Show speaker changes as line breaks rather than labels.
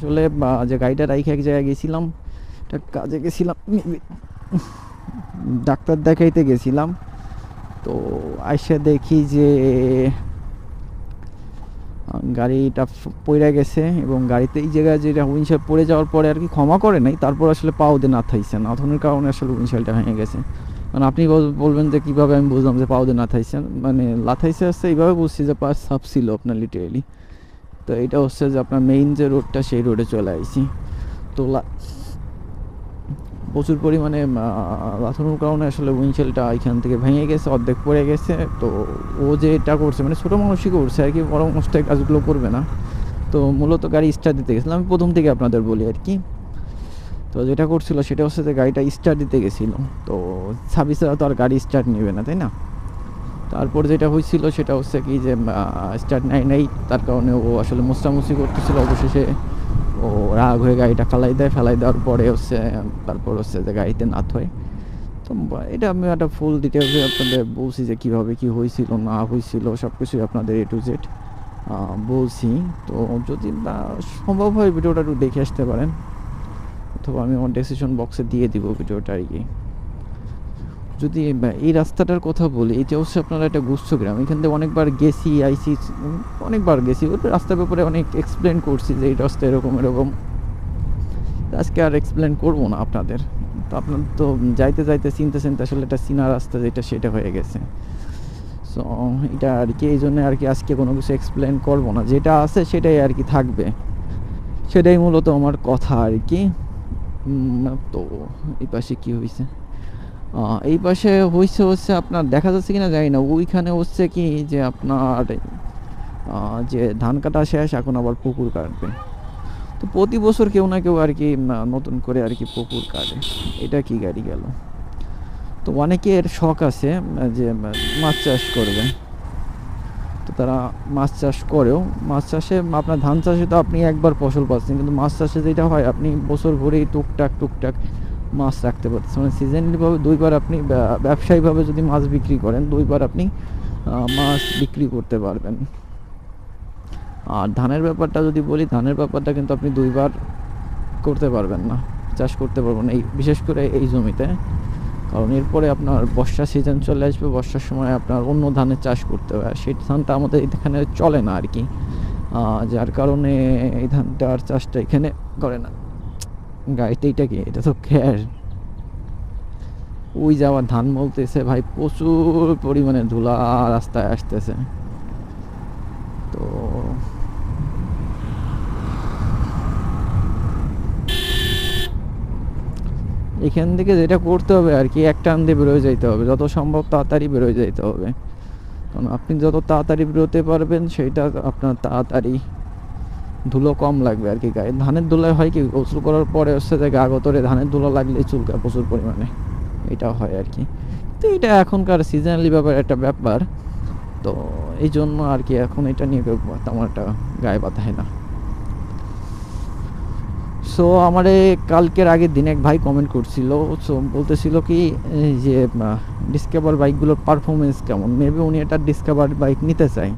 আসলে যে গাড়িটা রাইখে এক জায়গায় গেছিলাম, একটা কাজে গেছিলাম ডাক্তার দেখাইতে গেছিলাম। তো আইসা দেখি যে, গাড়িটা পড়ে গেছে এবং গাড়িতে এই জায়গায় যেটা উইন্ডশেল পড়ে যাওয়ার পরে আর কি ক্ষমা করে নাই, তারপর আসলে পাও দিয়ে না থাইছে নাথনের কারণে আসলে উইন্ডশেলটা ভেঙে গেছে। মানে আপনি বলবেন যে কীভাবে আমি বুঝলাম যে পাও দিয়ে না থাইছেন মানে লাথাইছে আসছে এইভাবে বুঝছি যে পা সাপ ছিল আপনার লিটারেলি তো এটা হচ্ছে যে আপনার মেইন যে রোডটা সেই রোডে চলে আইছি। তো প্রচুর পরিমাণে লাথানোর কারণে আসলে উইন্ডশেলটা এখান থেকে ভেঙে গেছে, অর্ধেক পড়ে গেছে। তো ও যে এটা করছে মানে ছোটো মানুষই করছে আর কি, বড় মানুষটা কাজগুলো করবে না। তো মূলত গাড়ি স্টার্ট দিতে গেছিলাম আমি প্রথম থেকে আপনাদের বলি আর কি। তো যেটা করছিল, সেটা হচ্ছে যে গাড়িটা স্টার্ট দিতে গেছিল। তো ছাব্বিশ তো আর গাড়ি স্টার্ট নেবে না, তাই না? তারপর যেটা হয়েছিল সেটা হচ্ছে কি যে স্টার্ট নাই নাই, তার কারণে ও আসলে মুস্তামুসি করতেছিল। অবশেষে ও রাগ হয়ে গাড়িটা ফেলাই দেয়। ফেলাই দেওয়ার পরে হচ্ছে, তারপর হচ্ছে যে গাড়িতে নাত হয়। তো এটা আমি একটা ফুল ডিটেলসে আপনাদের বলছি যে কীভাবে কী হয়েছিল না হয়েছিল সব কিছুই আপনাদের এ টু জেড বলছি। তো যদি সম্ভব হয় ভিডিওটা একটু দেখে আসতে পারেন, অথবা আমি আমার ডেসিশন বক্সে দিয়ে দিব ভিডিওটা আর কি। যদি এই রাস্তাটার কথা বলি এটা হচ্ছে আপনারা একটা গুচ্ছ গ্রাম এখান থেকে অনেকবার গেছি আইসি অনেকবার গেছি। ওই রাস্তার ব্যাপারে অনেক এক্সপ্লেন করছি যে এই রাস্তা এরকম এরকম। আজকে আর এক্সপ্লেন করব না আপনাদের। তো আপনার তো যাইতে যাইতে, চিনতে চিনতে আসলে একটা চিনা রাস্তা যেটা, সেটা হয়ে গেছে। সো এটা আর কি, এই জন্য আর কি আজকে কোনো কিছু এক্সপ্লেন করব না। যেটা আছে, সেটাই আর কি থাকবে। সেটাই মূলত আমার কথা আর কি। তো, এই পাশে কী হয়েছে এই পাশে হয়েছে হচ্ছে আপনার, দেখা যাচ্ছে কিনা জানি না, ওইখানে হচ্ছে কি যে আপনার যে ধান কাটা শেষ, এখন আবার পুকুর কাটবে। তো প্রতি বছর কেউ না কেউ আর কি নতুন করে আর কি পুকুর কাটে। এটা কি গাড়ি গেল? তো অনেকের শখ আছে যে মাছ চাষ করবে। তো তারা মাছ চাষ করেও, মাছ চাষে, আপনার ধান চাষে তো আপনি একবার ফসল পাচ্ছেন, কিন্তু মাছ চাষে যেটা হয়, আপনি বছর ভরেই টুকটাক টুকটাক মাছ রাখতে পারতেছেন মানে সিজনালিভাবে দুইবার আপনি ব্যা- ব্যবসায়িকভাবে যদি মাছ বিক্রি করেন, দুইবার আপনি মাছ বিক্রি করতে পারবেন। আর ধানের ব্যাপারটা যদি বলি, ধানের ব্যাপারটা কিন্তু আপনি দুইবার করতে পারবেন না, চাষ করতে পারবেন এই, বিশেষ করে এই জমিতে। কারণ এরপরে আপনার বর্ষা সিজন চলে আসবে, বর্ষার সময় আপনার অন্য ধানের চাষ করতে হবে সেই ধানটা আমাদের এখানে চলে না আর কি যার কারণে এই ধানটার চাষটা এখানে করে না। গাড়িতে এটা কি এটা তো খ্যার ওই যাওয়ার ধান বলতেছে ভাই, প্রচুর পরিমাণে ধুলা রাস্তায় আসতেছে। তো এখান থেকে যেটা করতে হবে আর কি, এক টান দিয়ে বেরোয় যাইতে হবে। যত সম্ভব তাড়াতাড়ি বেরোয় যাইতে হবে। কারণ আপনি যত তাড়াতাড়ি বেরোতে পারবেন সেইটা আপনার তাড়াতাড়ি ধুলো কম লাগবে আর কি গায়ে। ধানের ধুলায় হয় কি, গোসল করার পরে হচ্ছে যে গা গতরে ধানের ধুলো লাগলে চুলকা প্রচুর পরিমাণে। এটা হয় আর কি। তো এটা এখনকার সিজনালি ব্যাপার একটা ব্যাপার। তো এই জন্য আর কি এখন এটা নিয়ে তেমন একটা গায়ে বাঁধায় না। সো আমারে কালকের আগের দিন এক ভাই কমেন্ট করছিল। সো বলতেছিল কি যে ডিসকাভার বাইকগুলোর পারফরমেন্স কেমন? মেবি উনি একটা ডিসকাভার বাইক নিতে চায়।